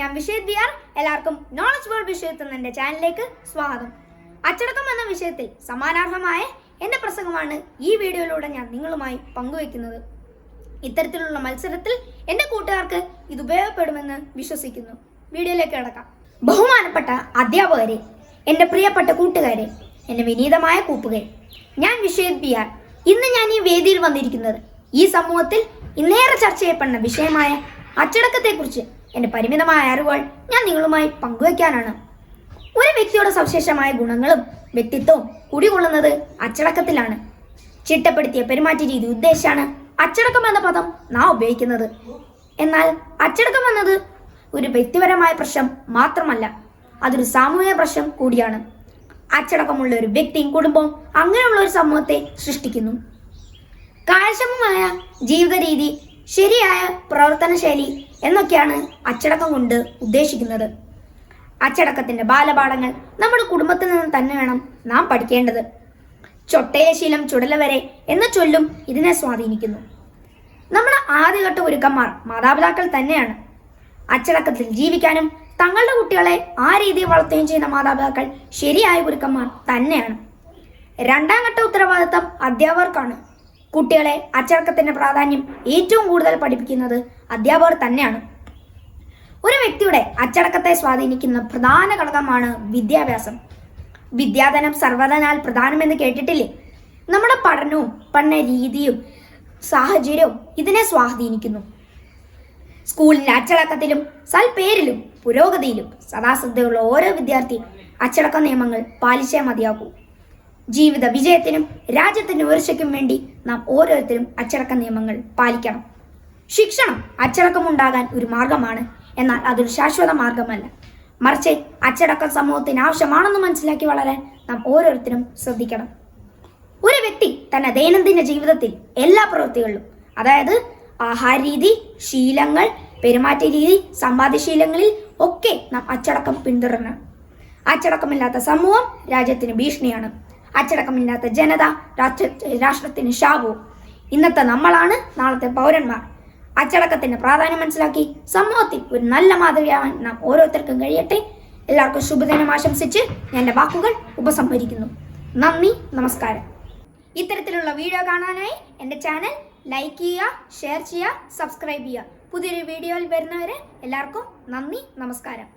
ഞാൻ വിഷയത് ആർ എല്ലാവർക്കും നോളജ് വേൾഡ് വിഷയത്തിൽ എന്റെ ചാനലിലേക്ക് സ്വാഗതം. അച്ചടക്കം എന്ന വിഷയത്തിൽ സമാനാർഹമായ എന്റെ പ്രസംഗമാണ് ഈ വീഡിയോയിലൂടെ ഞാൻ നിങ്ങളുമായി പങ്കുവയ്ക്കുന്നത്. ഇത്തരത്തിലുള്ള മത്സരത്തിൽ എന്റെ കൂട്ടുകാർക്ക് ഇത് ഉപയോഗപ്പെടുമെന്ന് വിശ്വസിക്കുന്നു. വീഡിയോയിലേക്ക് കിടക്കാം. ബഹുമാനപ്പെട്ട അധ്യാപകരെ എന്റെ പ്രിയപ്പെട്ട കൂട്ടുകാരെ എന്റെ വിനീതമായ കൂപ്പുകെ ഞാൻ വിഷയത് ബി ആർ ഇന്ന് ഞാൻ ഈ വേദിയിൽ വന്നിരിക്കുന്നത് ഈ സമൂഹത്തിൽ ഇന്നേറെ ചർച്ച ചെയ്യപ്പെടുന്ന വിഷയമായ അച്ചടക്കത്തെക്കുറിച്ച് എന്റെ പരിമിതമായ അറിവുകൾ ഞാൻ നിങ്ങളുമായി പങ്കുവയ്ക്കാനാണ്. ഒരു വ്യക്തിയുടെ സവിശേഷമായ ഗുണങ്ങളും വ്യക്തിത്വവും കുടികൊള്ളുന്നത് അച്ചടക്കത്തിലാണ്. ചിട്ടപ്പെടുത്തിയ പെരുമാറ്റ രീതി ഉദ്ദേശിച്ചാണ് അച്ചടക്കം എന്ന പദം നാം ഉപയോഗിക്കുന്നത്. എന്നാൽ അച്ചടക്കം എന്നത് ഒരു വ്യക്തിപരമായ പ്രശ്നം മാത്രമല്ല അതൊരു സാമൂഹിക പ്രശ്നം കൂടിയാണ്. അച്ചടക്കമുള്ള ഒരു വ്യക്തിയും കുടുംബവും അങ്ങനെയുള്ള ഒരു സമൂഹത്തെ സൃഷ്ടിക്കുന്നു. കാര്യക്ഷമമായ ജീവിത രീതി ശരിയായ പ്രവർത്തന ശൈലി എന്നൊക്കെയാണ് അച്ചടക്കം കൊണ്ട് ഉദ്ദേശിക്കുന്നത്. അച്ചടക്കത്തിന്റെ ബാലപാഠങ്ങൾ നമ്മുടെ കുടുംബത്തിൽ നിന്ന് തന്നെ വേണം നാം പഠിക്കേണ്ടത്. ചൊട്ടയ ശീലം ചുടല വരെ എന്ന ചൊല്ലും ഇതിനെ സ്വാധീനിക്കുന്നു. നമ്മുടെ ആദ്യഘട്ട ഒരുക്കന്മാർ മാതാപിതാക്കൾ തന്നെയാണ്. അച്ചടക്കത്തിൽ ജീവിക്കാനും തങ്ങളുടെ കുട്ടികളെ ആ രീതിയിൽ വളർത്തുകയും ചെയ്യുന്ന മാതാപിതാക്കൾ ശരിയായ ഗുരുക്കന്മാർ തന്നെയാണ്. രണ്ടാം ഘട്ട ഉത്തരവാദിത്തം അധ്യാപകർക്കാണ്. കുട്ടികളെ അച്ചടക്കത്തിന്റെ പ്രാധാന്യം ഏറ്റവും കൂടുതൽ പഠിപ്പിക്കുന്നത് അധ്യാപകർ തന്നെയാണ്. ഒരു വ്യക്തിയുടെ അച്ചടക്കത്തെ സ്വാധീനിക്കുന്ന പ്രധാന ഘടകമാണ് വിദ്യാഭ്യാസം. വിദ്യാധനം സർവതനാൽ പ്രധാനമെന്ന് കേട്ടിട്ടില്ലേ? നമ്മുടെ പഠനവും പഠന രീതിയും സാഹചര്യവും ഇതിനെ സ്വാധീനിക്കുന്നു. സ്കൂളിന്റെ അച്ചടക്കത്തിലും സൽപേരിലും പുരോഗതിയിലും സദാശ്രദ്ധയുള്ള ഓരോ വിദ്യാർത്ഥിയും അച്ചടക്ക നിയമങ്ങൾ പാലിച്ചേ മതിയാകൂ. ജീവിത വിജയത്തിനും രാജ്യത്തിന്റെ ഉയർച്ചയ്ക്കും വേണ്ടി നാം ഓരോരുത്തരും അച്ചടക്ക നിയമങ്ങൾ പാലിക്കണം. ശിക്ഷണം അച്ചടക്കമുണ്ടാകാൻ ഒരു മാർഗമാണ്. എന്നാൽ അതൊരു ശാശ്വത മാർഗമല്ല. മറിച്ച് അച്ചടക്കം സമൂഹത്തിന് ആവശ്യമാണെന്ന് മനസ്സിലാക്കി വളരാൻ നാം ഓരോരുത്തരും ശ്രദ്ധിക്കണം. ഒരു വ്യക്തി തന്റെ ദൈനംദിന ജീവിതത്തിൽ എല്ലാ പ്രവൃത്തികളിലും അതായത് ആഹാര രീതി ശീലങ്ങൾ പെരുമാറ്റ രീതി സമ്പാദ്യശീലങ്ങളിൽ ഒക്കെ നാം അച്ചടക്കം പിന്തുടരണം. അച്ചടക്കമില്ലാത്ത സമൂഹം രാജ്യത്തിന് ഭീഷണിയാണ്. അച്ചടക്കമില്ലാത്ത ജനത രാഷ്ട്ര രാഷ്ട്രത്തിന് ശാപവും ഇന്നത്തെ നമ്മളാണ് നാളത്തെ പൗരന്മാർ. അച്ചടക്കത്തിന്റെ പ്രാധാന്യം മനസ്സിലാക്കി സമൂഹത്തിൽ ഒരു നല്ല മാതൃകയാവാൻ നാം ഓരോരുത്തർക്കും കഴിയട്ടെ. എല്ലാവർക്കും ശുഭദിനം ആശംസിച്ച് എന്റെ വാക്കുകൾ ഉപസംഹരിക്കുന്നു. നന്ദി നമസ്കാരം. ഇത്തരത്തിലുള്ള വീഡിയോ കാണാനായി എന്റെ ചാനൽ ലൈക്ക് ചെയ്യുക ഷെയർ ചെയ്യുക സബ്സ്ക്രൈബ് ചെയ്യുക. പുതിയൊരു വീഡിയോയിൽ വരുന്നവരെ എല്ലാവർക്കും നന്ദി നമസ്കാരം.